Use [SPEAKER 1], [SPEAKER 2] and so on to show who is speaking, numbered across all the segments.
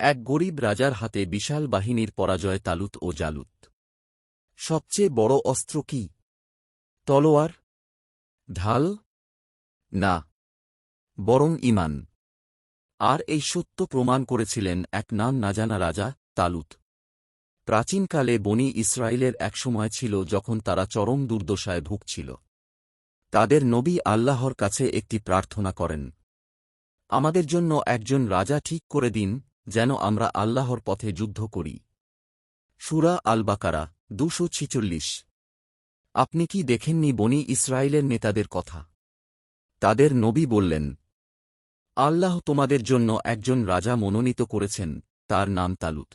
[SPEAKER 1] এক গরিব রাজার হাতে বিশাল বাহিনীর পরাজয় তালুত ও জালুত। সবচেয়ে বড় অস্ত্র কি? তলোয়ার? ঢাল? না। বরং ইমান। আর এই সত্য প্রমাণ করেছিলেন এক নাম না জানা রাজা তালুত। প্রাচীনকালে বনি ইসরায়েলের এক সময় ছিল যখন তারা চরম দুর্দশায় ভুগছিল। তাদের নবী আল্লাহর কাছে একটি প্রার্থনা করেন, আমাদের জন্য একজন রাজা ঠিক করে দিন যেন আমরা আল্লাহর পথে যুদ্ধ করি। সুরা আল বাকারা দুশো ছিচল্লিশ। আপনি কি দেখেননি বনি ইসরায়েলের নেতাদের কথা? তাদের নবী বললেন, আল্লাহ তোমাদের জন্য একজন রাজা মনোনীত করেছেন, তার নাম তালুত।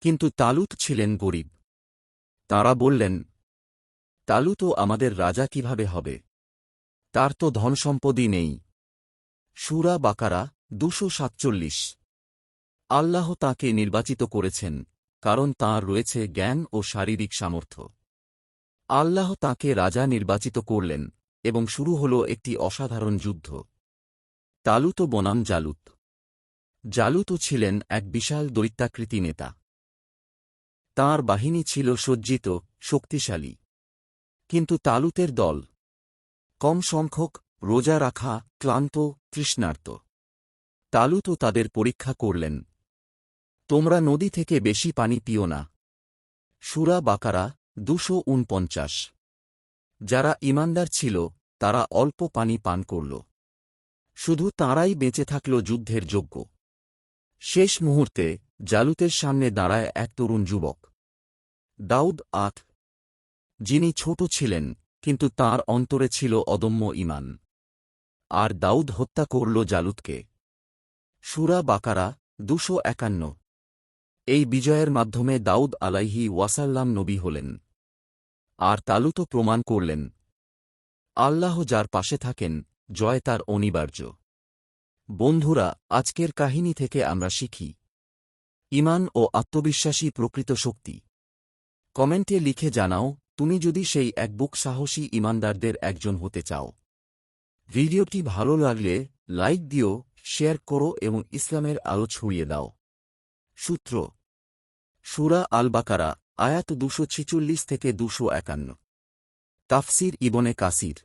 [SPEAKER 1] কিন্তু তালুত ছিলেন গরিব। তারা বললেন, তালুতও আমাদের রাজা কীভাবে হবে? তার তো ধনসম্পদই নেই। সুরা বাকারা, দুশো সাতচল্লিশ। আল্লাহ তাকে নির্বাচিত করেছেন, কারণ তাঁর রয়েছে জ্ঞান ও শারীরিক সামর্থ্য। আল্লাহ তাকে রাজা নির্বাচিত করলেন এবং শুরু হল একটি অসাধারণ যুদ্ধ। তালুত বনাম জালুত। জালুতও ছিলেন এক বিশাল দৈত্যাকৃতি নেতা। তাঁর বাহিনী ছিল সজ্জিত, শক্তিশালী। কিন্তু তালুতের দল কম সংখ্যক, রোজা রাখা, ক্লান্ত, তৃষ্ণার্ত। তালুতও তাদের পরীক্ষা করলেন। তোমরা নদী থেকে বেশি পানি পিও না। সুরা বাকারা, দুশো উনপঞ্চাশ যারা ইমানদার ছিল, তারা অল্প পানি পান করল। শুধু তাঁরাই বেঁচে থাকল যুদ্ধের যোগ্য। শেষ মুহূর্তে, জালুতের সামনে দাঁড়ায় এক তরুণ যুবক। দাউদ আট। যিনি ছোট ছিলেন, কিন্তু তার অন্তরে ছিল অদম্য ইমান আর দাউদ হত্যা করল জালুতকে। সুরা বাকারা, দুশো একান্ন। এই বিজয়ের মাধ্যমে দাউদ আলাইহি ওয়াসাল্লাম নবী হলেন। আর তালুতো প্রমাণ করলেন। আল্লাহ যার পাশে থাকেন, জয় তার অনিবার্য। বন্ধুরা, আজকের কাহিনী থেকে আমরা শিখি। ইমান ও আত্মবিশ্বাসী প্রকৃত শক্তি। কমেন্টে লিখে জানাও, তুমি যদি সেই এক বুক সাহসী ইমানদারদের একজন হতে চাও। ভিডিওটি ভালো লাগলে, লাইক দিও, শেয়ার করো এবং ইসলামের আলো ছড়িয়ে দাও। সূত্র। সুরা আল বাকারা আয়াত দুশো ছিচল্লিশ থেকে দুশো একান্ন। তাফসির ইবনে কাসির।